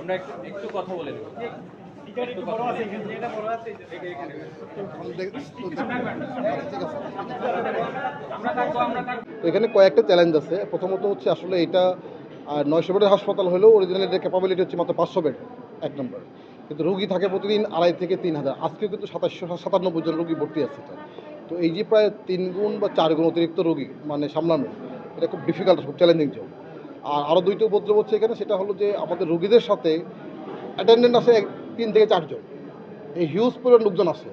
আমরা একটু কথা বলে এখানে কয়েকটা চ্যালেঞ্জ আছে। প্রথমত হচ্ছে আসলে এটা নয়শো বেডের হাসপাতাল হলেও অরিজিনাল এটার ক্যাপাবিলিটি হচ্ছে মাত্র পাঁচশো বেড, এক নম্বর কিন্তু রুগী থাকে প্রতিদিন আড়াই থেকে তিন হাজার। আজকেও কিন্তু সাতাশশো সাতান্নব্বই জন রুগী ভর্তি আছে তো এই যে প্রায় তিন গুণ বা চার গুণ অতিরিক্ত রুগী মানে সামলানো, এটা খুব ডিফিকাল্ট খুব চ্যালেঞ্জিং জব আর আরও দুইটা উপদ্রব হচ্ছে এখানে, সেটা হলো যে আমাদের রুগীদের সাথে অ্যাটেন্ডেন্ট আছে তিন থেকে চারজন। এই হিউজ পরিমাণ লোকজন আছে।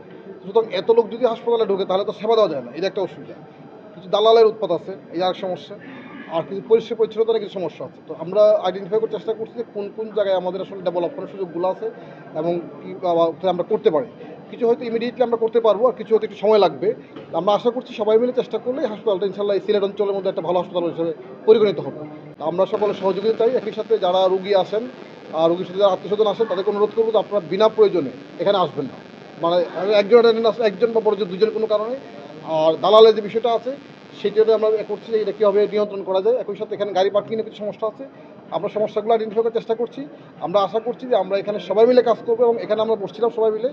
সুতরাং এত লোক যদি হাসপাতালে ঢোকে, তাহলে তো সেবা দেওয়া যায় না। এটা একটা অসুবিধা। কিছু দালালের উৎপাত আছে, এই আর সমস্যা। আর কিছু পরিষ্কার পরিচ্ছন্নতার কিছু সমস্যা আছে। তো আমরা আইডেন্টিফাই করার চেষ্টা করছি যে কোন কোন জায়গায় আমাদের আসলে ডেভেলপ করার সুযোগগুলো আছে এবং আমরা করতে পারি। কিছু হয়তো ইমিডিয়েটলি আমরা করতে পারব আর কিছু হয়তো একটু সময় লাগবে। আমরা আশা করছি সবাই মিলে চেষ্টা করলে হাসপাতালটা ইনশাল্লাহ সিলেট অঞ্চলের মধ্যে একটা ভালো হাসপাতাল হিসেবে পরিগণিত হবে। আমরা সকলে সহযোগিতা চাই, একই সাথে যারা রুগী আসেন আর রুগীর সাথে যারা আত্মীয় স্বজন আসেন তাদেরকে অনুরোধ করব যে আপনারা বিনা প্রয়োজনে এখানে আসবেন না। মানে একজন একজন বা বড় দুজন কোনো কারণে। আর দালালের যে বিষয়টা আছে সেটা আমরা করছি যে এটা কীভাবে নিয়ন্ত্রণ করা যায়। একই সাথে এখানে গাড়ি পার্কিংয়ে কিছু সমস্যা আছে, আমরা সমস্যাগুলো আইডেন্টিফাই করার চেষ্টা করছি। আমরা আশা করছি যে আমরা এখানে সবাই মিলে কাজ করব এবং এখানে আমরা বসছিলাম সবাই মিলে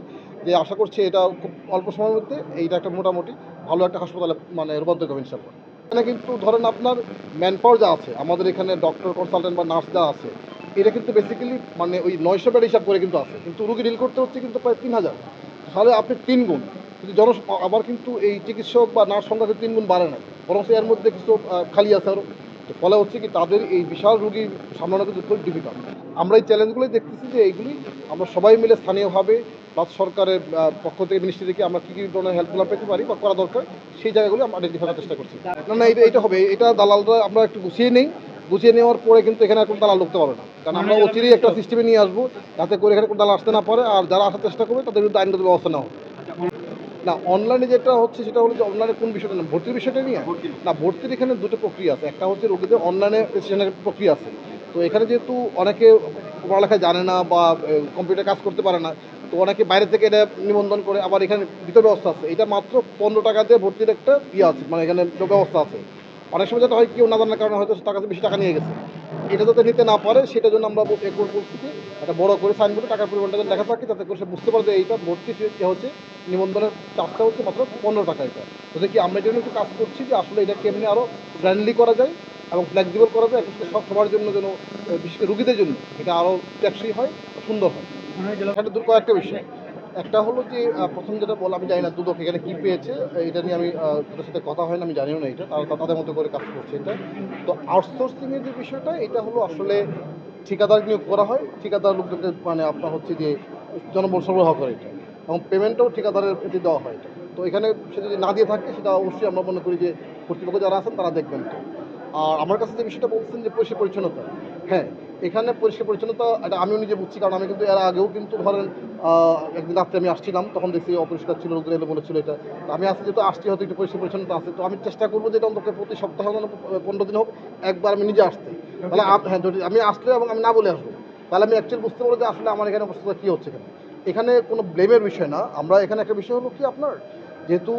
যে আশা করছি এটা খুব অল্প সময়ের মধ্যে এইটা একটা মোটামুটি ভালো একটা হাসপাতালে মানে রূপান্তরিত হবে ইনশাল্লাহ এখানে কিন্তু ধরেন আপনার ম্যান পাওয়ার যা আছে, আমাদের এখানে ডক্টর কনসালটেন্ট বা নার্স যা আছে এটা কিন্তু বেসিক্যালি মানে ওই নয়শো বেড হিসাব করে কিন্তু আছে। কিন্তু রুগী ডিল করতে হচ্ছে কিন্তু প্রায় তিন হাজার। তাহলে আপনি তিন গুণ। কিন্তু জন আবার কিন্তু এই চিকিৎসক বা নার্স সংখ্যা কিন্তু তিন গুণ বাড়ে না। বরং এর মধ্যে কিছু খালি আছে আরও তো ফলে হচ্ছে কি তাদের এই বিশাল রুগী সামলানো কিন্তু ডিফিকাল্ট আমরা এই চ্যালেঞ্জগুলোই দেখতেছি যে এইগুলি আমরা সবাই মিলে স্থানীয়ভাবে প্লাস সরকারের পক্ষ থেকে মিনিস্ট্রি থেকে আমরা কী কী ধরনের হেল্পগুলো পেতে পারি বা করা দরকার সেই জায়গাগুলো আমরা আইডেন্টিফাই করার চেষ্টা করছি। না না এটা হবে। এটা দালালরা আমরা একটু গুছিয়ে নেই। গুছিয়ে নেওয়ার পরে কিন্তু এখানে কোনো দালাল ঢুকতে পারবে না। কারণ আমরা অচিরেই একটা সিস্টেমে নিয়ে আসব যাতে করে এখানে কোনো দালাল আসতে না পারে। আর যারা আসার চেষ্টা করবে তাদের বিরুদ্ধে আইনগত ব্যবস্থা নেওয়া হবে। না অনলাইনে যেটা হচ্ছে সেটা হলো যে অনলাইনে কোন বিষয়টা না ভর্তির বিষয়টা নিয়ে? না ভর্তির এখানে দুটো প্রক্রিয়া আছে। একটা হচ্ছে রোগীদের অনলাইনে রেজিস্ট্রেশনের প্রক্রিয়া আছে। তো এখানে যেহেতু অনেকে পড়ালেখা জানে না বা কম্পিউটার কাজ করতে পারে না তো অনেকে বাইরে থেকে এটা নিবন্ধন করে আবার এখানে ভিতর ব্যবস্থা আছে। এটা মাত্র পনেরো টাকা দিয়ে ভর্তির একটা ইয়ে আছে মানে এখানে ব্যবস্থা আছে। অনেক সময় যেটা হয় কেউ না জানার কারণে হয়তো টাকা বেশি টাকা নিয়ে গেছে। এটা যাতে নিতে না পারে, সেটার জন্য আমরা বল- এ করে বলছি যে একটা বড় করে সাইনবোর্ডে টাকার পরিমাণটা যেন লেখা থাকে, যাতে করে সে বুঝতে পারে যে এইটা ভর্তি ফি- হচ্ছে, নিবন্ধনের চার্জটা হচ্ছে মাত্র পনেরো টাকা এটা। তো কি আমরা এটা একটু কাজ করছি যে আসলে এটা কেমনি আরও গ্র্যান্ডলি করা যায় এবং ফ্লেক্সিবল করা যায় সব সবার জন্য যেন বিশেষ করে রুগীদের জন্য এটা আরও ট্যাক্সি হয়, সুন্দর হয়। এখানে দু কয়েকটা বিষয়। একটা হলো যে প্রথম যেটা বল আমি জানি না দুদক এখানে কী পেয়েছে, এটা নিয়ে আমি তাদের সাথে কথা হয় না, আমি জানিও না এটা, তারা তাদের মতো করে কাজ করছে এটা। তো আউটসোর্সিংয়ের যে বিষয়টা, এটা হলো আসলে ঠিকাদার নিয়োগ করা হয়, ঠিকাদার লোকদেরকে মানে আপনার হচ্ছে যে, জনবল সরবরাহ করে এটা, এবং পেমেন্টও ঠিকাদারের প্রতি দেওয়া হয় এটা। তো এখানে সে যদি না দিয়ে থাকে, সেটা অবশ্যই আমরা মনে করি যে, কর্তৃপক্ষ যারা আছেন, তারা দেখবেন তো আর আমার কাছে যে বিষয়টা বলছেন যে পরিষ্কার পরিচ্ছন্নতা হ্যাঁ এখানে পরিষ্কার পরিচ্ছন্নতা এটা আমিও নিজে বুঝছি, কারণ আমি কিন্তু এর আগেও কিন্তু ধরেন একদিন রাত্রে আমি আসছিলাম, তখন দেখছি অপরিষ্কার ছিল লোকজন এলো ছিল এটা। তো আমি আসছি যেহেতু আসছি, হয়তো একটু পরিষ্কার পরিচ্ছন্নতা আছে, তো আমি চেষ্টা করব যে এটা অন্তত প্রতি সপ্তাহে মানে পনেরো দিন হোক, একবার আমি নিজে আসতে। তাহলে হ্যাঁ যদি আমি আসলে এবং আমি না বলে আসব। তাহলে আমি অ্যাকচুয়ালি বুঝতে পারব যে আসলে আমার এখানে অবস্থা কী হচ্ছে এখানে এখানে কোনো ব্লেমের বিষয় না, আমরা এখানে একটা বিষয় হলো কি আপনার, যেহেতু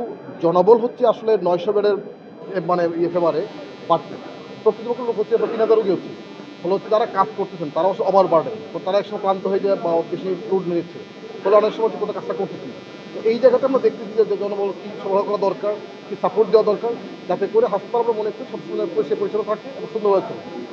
জনবল হচ্ছে আসলে নয়শো বেডের মানে ইয়ে ফেবারে বাট প্রকৃতপক্ষ লোক হচ্ছে তিন হাজার রোগী হচ্ছে। ফলে হচ্ছে যারা কাজ করতেছেন তারা অবশ্য ওভার বার্ডেন তো তারা একসময় ক্লান্ত হয়ে যায় বা বেশি লোড নিচ্ছে। ফলে অনেক সময় ঠিকমতো কাজটা করতেছে তো এই জায়গাটা আমরা দেখতেছি যে জনবল কী সরবরাহ করা দরকার, কী সাপোর্ট দেওয়া দরকার, যাতে করে হাসপাতাল আমরা মনে করি সবসময় পরিষেবা থাকে এবং সুন্দরভাবে চলে।